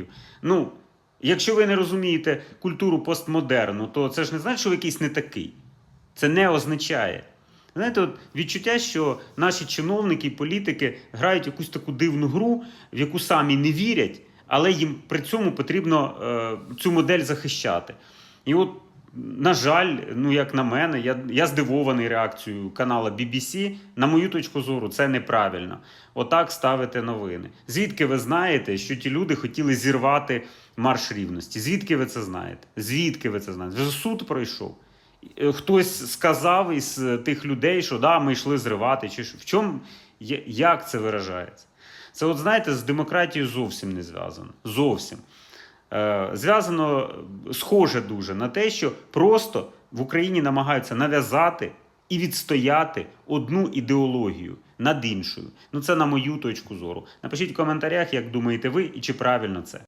ідеологію. Ну, якщо ви не розумієте культуру постмодерну, то це ж не значить, що ви якийсь не такий. Це не означає. Знаєте, от відчуття, що наші чиновники і політики грають якусь таку дивну гру, в яку самі не вірять, але їм при цьому потрібно е, цю модель захищати. І от, на жаль, ну як на мене, я, я здивований реакцією канала BBC. На мою точку зору, це неправильно. Отак ставити новини. Звідки ви знаєте, що ті люди хотіли зірвати марш рівності? Звідки ви це знаєте? Звідки ви це знаєте? Вже суд пройшов. Е, Хтось сказав із е, тих людей, що да, ми йшли зривати, чи що. В чому як це виражається? Це, от знаєте, з демократією зовсім не зв'язано. Зовсім. Е, зв'язано схоже дуже на те, що просто в Україні намагаються нав'язати і відстояти одну ідеологію над іншою. Ну це на мою точку зору. Напишіть в коментарях, як думаєте ви і чи правильно це.